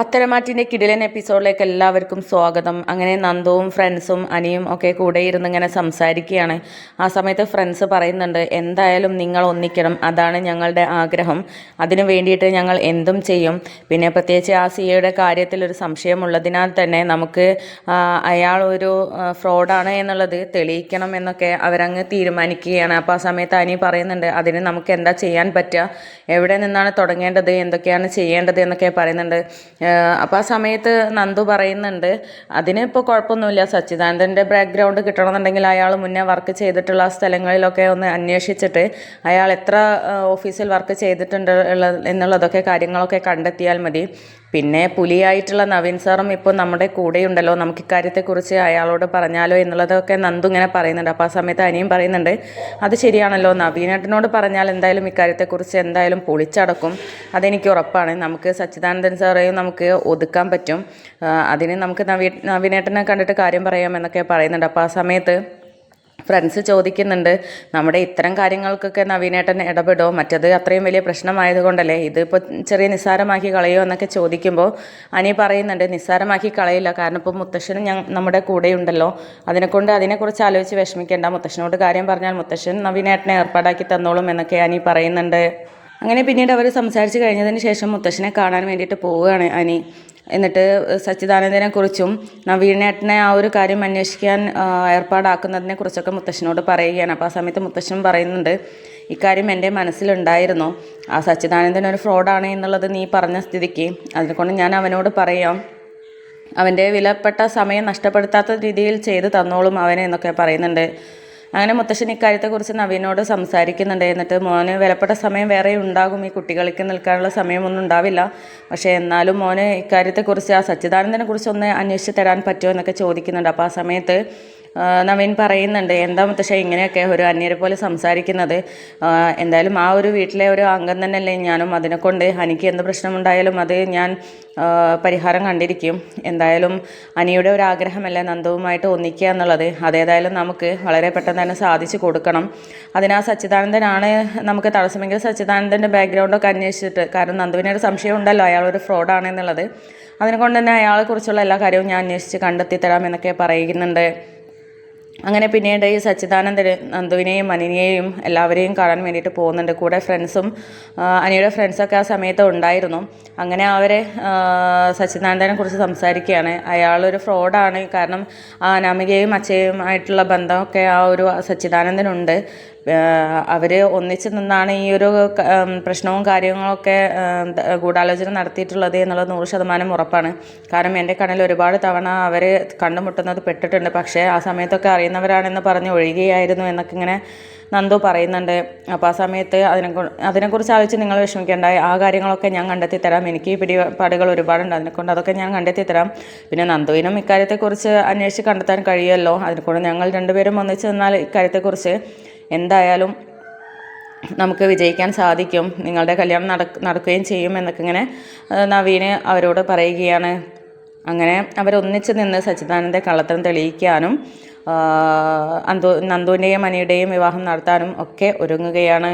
പത്തരമാറ്റിന്റെ കിടിലൻ എപ്പിസോഡിലേക്ക് എല്ലാവർക്കും സ്വാഗതം. അങ്ങനെ നന്ദവും ഫ്രണ്ട്സും അനിയും ഒക്കെ കൂടെ ഇരുന്ന് ഇങ്ങനെ സംസാരിക്കുകയാണ്. ആ സമയത്ത് ഫ്രണ്ട്സ് പറയുന്നുണ്ട് എന്തായാലും നിങ്ങൾ ഒന്നിക്കണം. അതാണ് ഞങ്ങളുടെ ആഗ്രഹം. അതിനു വേണ്ടിയിട്ട് ഞങ്ങൾ എന്തും ചെയ്യും. പിന്നെ പ്രത്യേകിച്ച് ആ സിയയുടെ കാര്യത്തിൽ ഒരു സംശയമുള്ളതിനാൽ തന്നെ നമുക്ക് അയാൾ ഒരു ഫ്രോഡാണ് എന്നുള്ളത് തെളിയിക്കണം എന്നൊക്കെ അവരങ്ങ് തീരുമാനിക്കുകയാണ്. അപ്പോൾ ആ സമയത്ത് അനി പറയുന്നുണ്ട് അതിന് നമുക്ക് എന്താ ചെയ്യാൻ പറ്റുക? എവിടെ നിന്നാണ് തുടങ്ങേണ്ടത്? എന്തൊക്കെയാണ് ചെയ്യേണ്ടത്? എന്നൊക്കെ പറയുന്നുണ്ട്. അപ്പോൾ ആ സമയത്ത് നന്ദു പറയുന്നുണ്ട് അതിന് ഇപ്പോൾ കുഴപ്പമൊന്നുമില്ല. സച്ചിദാനന്ദന്റെ ബാക്ക്ഗ്രൗണ്ട് കിട്ടണമെന്നുണ്ടെങ്കിൽ അയാൾ മുന്നേ വർക്ക് ചെയ്തിട്ടുള്ള സ്ഥലങ്ങളിലൊക്കെ ഒന്ന് അന്വേഷിച്ചിട്ട് അയാൾ എത്ര ഓഫീസിൽ വർക്ക് ചെയ്തിട്ടുണ്ട് എന്നുള്ളതൊക്കെ കാര്യങ്ങളൊക്കെ കണ്ടെത്തിയാൽ മതി. പിന്നെ പുലിയായിട്ടുള്ള നവീൻ സാറും ഇപ്പോൾ നമ്മുടെ കൂടെയുണ്ടല്ലോ. നമുക്ക് ഇക്കാര്യത്തെക്കുറിച്ച് അയാളോട് പറഞ്ഞാലോ എന്നുള്ളതൊക്കെ നന്ദു ഇങ്ങനെ പറയുന്നുണ്ട്. അപ്പോൾ ആ സമയത്ത് അനിയും പറയുന്നുണ്ട് അത് ശരിയാണല്ലോ. നവീനേട്ടനോട് പറഞ്ഞാൽ എന്തായാലും ഇക്കാര്യത്തെക്കുറിച്ച് എന്തായാലും പൊളിച്ചടക്കും. അതെനിക്ക് ഉറപ്പാണ്. നമുക്ക് സച്ചിദാനന്ദൻ സാറേയും നമുക്ക് ഒതുക്കാൻ പറ്റും. അതിന് നമുക്ക് നവീ നവീനേട്ടനെ കണ്ടിട്ട് കാര്യം പറയാമെന്നൊക്കെ പറയുന്നുണ്ട്. അപ്പോൾ ആ സമയത്ത് ഫ്രണ്ട്സ് ചോദിക്കുന്നുണ്ട് നമ്മുടെ ഇത്തരം കാര്യങ്ങൾക്കൊക്കെ നവീനേട്ടൻ ഇടപെടുമോ മറ്റത് അത്രയും വലിയ പ്രശ്നമായതുകൊണ്ടല്ലേ? ഇതിപ്പോൾ ചെറിയ നിസ്സാരമാക്കി കളയോ? എന്നൊക്കെ ചോദിക്കുമ്പോൾ അനി പറയുന്നുണ്ട് നിസ്സാരമാക്കി കളയില്ല. കാരണം ഇപ്പോൾ മുത്തശ്ശനും ഞങ്ങൾ നമ്മുടെ കൂടെയുണ്ടല്ലോ. അതിനെക്കൊണ്ട് അതിനെക്കുറിച്ച് ആലോചിച്ച് വിഷമിക്കേണ്ട. മുത്തശ്ശനോട് കാര്യം പറഞ്ഞാൽ മുത്തശ്ശൻ നവീനേട്ടനെ ഏർപ്പാടാക്കി തന്നോളും എന്നൊക്കെ അനി പറയുന്നുണ്ട്. അങ്ങനെ പിന്നീട് അവർ സംസാരിച്ച് കഴിഞ്ഞതിന് ശേഷം മുത്തശ്ശനെ കാണാൻ വേണ്ടിയിട്ട് പോവുകയാണ് അനി. എന്നിട്ട് സച്ചിദാനന്ദനെ കുറിച്ചും നവീനേട്ടനെ ആ ഒരു കാര്യം അന്വേഷിക്കാൻ ഏർപ്പാടാക്കുന്നതിനെ കുറിച്ചൊക്കെ മുത്തശ്ശനോട് പറയുകയാണ്. അപ്പോൾ ആ സമയത്ത് മുത്തശ്ശൻ പറയുന്നുണ്ട് ഇക്കാര്യം എന്റെ മനസ്സിലുണ്ടായിരുന്നു. ആ സച്ചിദാനന്ദൻ ഒരു ഫ്രോഡാണ് എന്നുള്ളത് നീ പറഞ്ഞ സ്ഥിതിക്ക്. അതിനെക്കൊണ്ട് ഞാൻ അവനോട് പറയാം. അവന്റെ വിലപ്പെട്ട സമയം നഷ്ടപ്പെടുത്താത്ത രീതിയിൽ ചെയ്ത് തന്നോളും അവനെ എന്നൊക്കെ പറയുന്നുണ്ട്. അങ്ങനെ മുത്തശ്ശൻ ഇക്കാര്യത്തെക്കുറിച്ച് നവീനോട് സംസാരിക്കുന്നുണ്ട്. എന്നിട്ട് മോന് വിലപ്പെട്ട സമയം വേറെ ഉണ്ടാകും. ഈ കുട്ടികൾക്ക് നിൽക്കാനുള്ള സമയമൊന്നും ഉണ്ടാവില്ല. പക്ഷേ എന്നാലും മോന് ഇക്കാര്യത്തെക്കുറിച്ച് ആ സച്ചിദാനന്ദനെ ഒന്ന് അന്വേഷിച്ച് തരാൻ പറ്റുമോ എന്നൊക്കെ ചോദിക്കുന്നുണ്ട്. അപ്പോൾ ആ സമയത്ത് നവീൻ പറയുന്നുണ്ട് എന്താ മുത്തശ്ശ ഇങ്ങനെയൊക്കെ ഒരു അന്യരെ പോലെ സംസാരിക്കുന്നത്? എന്തായാലും ആ ഒരു വീട്ടിലെ ഒരു അംഗം തന്നെയല്ലേ ഞാനും അതിനെക്കൊണ്ട് എനിക്ക് എന്ത് പ്രശ്നമുണ്ടായാലും അത് ഞാൻ പരിഹാരം കണ്ടിരിക്കും. എന്തായാലും അനിയുടെ ഒരു ആഗ്രഹമല്ലേ നന്ദവുമായിട്ട് ഒന്നിക്കുക എന്നുള്ളത്. അതേതായാലും നമുക്ക് വളരെ പെട്ടെന്ന് തന്നെ സാധിച്ചു കൊടുക്കണം. അതിനാ സച്ചിദാനന്ദനാണ് നമുക്ക് തടസ്സമെങ്കിൽ സച്ചിദാനന്ദന്റെ ബാക്ക്ഗ്രൗണ്ടൊക്കെ അന്വേഷിച്ചിട്ട് കാരണം നന്ദുവിന് ഒരു സംശയം ഉണ്ടല്ലോ അയാൾ ഒരു ഫ്രോഡാണ് എന്നുള്ളത് അതിനെക്കൊണ്ട് തന്നെ അയാളെക്കുറിച്ചുള്ള എല്ലാ കാര്യവും ഞാൻ അന്വേഷിച്ച് കണ്ടെത്തി തരാമെന്നൊക്കെ പറയുന്നുണ്ട്. അങ്ങനെ പിന്നീട് ഈ സച്ചിദാനന്ദ നന്ദുവിനെയും അനിനെയും എല്ലാവരെയും കാണാൻ വേണ്ടിയിട്ട് പോകുന്നുണ്ട്. കൂടെ ഫ്രണ്ട്സും അനിയുടെ ഫ്രണ്ട്സൊക്കെ ആ സമയത്ത് ഉണ്ടായിരുന്നു. അങ്ങനെ അവരെ സച്ചിദാനന്ദനെ കുറിച്ച് സംസാരിക്കുകയാണ്. അയാളൊരു ഫ്രോഡാണ്. കാരണം അനാമികയും അച്ഛയുമായിട്ടുള്ള ബന്ധമൊക്കെ ആ ഒരു സച്ചിദാനന്ദനുണ്ട്. അവർ ഒന്നിച്ച് നിന്നാണ് ഈ ഒരു പ്രശ്നവും കാര്യങ്ങളൊക്കെ ഗൂഢാലോചന നടത്തിയിട്ടുള്ളത് എന്നുള്ളത് നൂറ് ശതമാനം ഉറപ്പാണ്. കാരണം എന്റെ കണ്ണിൽ ഒരുപാട് തവണ അവർ കണ്ടുമുട്ടുന്നത് പെട്ടിട്ടുണ്ട്. പക്ഷേ ആ സമയത്തൊക്കെ അറിയുന്നവരാണെന്ന് പറഞ്ഞ് ഒഴുകിയായിരുന്നു എന്നൊക്കെ ഇങ്ങനെ നന്ദു പറയുന്നുണ്ട്. അപ്പോൾ ആ സമയത്ത് അതിനെ അതിനെക്കുറിച്ച് ആലോചിച്ച് നിങ്ങൾ വിഷമിക്കേണ്ട. ആ കാര്യങ്ങളൊക്കെ ഞാൻ കണ്ടെത്തി തരാം എനിക്ക് പിടിപാടുകൾ ഒരുപാടുണ്ട്. അതിനെക്കൊണ്ട് അതൊക്കെ ഞാൻ കണ്ടെത്തി തരാം പിന്നെ നന്ദുവിനും ഇക്കാര്യത്തെക്കുറിച്ച് അന്വേഷിച്ച് കണ്ടെത്താൻ കഴിയുമല്ലോ. അതിനെക്കൊണ്ട് ഞങ്ങൾ രണ്ടുപേരും ഒന്നിച്ച് നിന്നാൽ ഇക്കാര്യത്തെക്കുറിച്ച് എന്തായാലും നമുക്ക് വിജയിക്കാൻ സാധിക്കും. നിങ്ങളുടെ കല്യാണം നടക്ക് നടക്കുകയും ചെയ്യും എന്നൊക്കെ ഇങ്ങനെ നവീന് അവരോട് പറയുകയാണ്. അങ്ങനെ അവരൊന്നിച്ച് നിന്ന് സച്ചിദാനന്ദ കള്ളത്തരം തെളിയിക്കാനും അന്തു നന്ദുവിന്റെയും അനിയുടെയും വിവാഹം നടത്താനും ഒക്കെ ഒരുങ്ങുകയാണ്.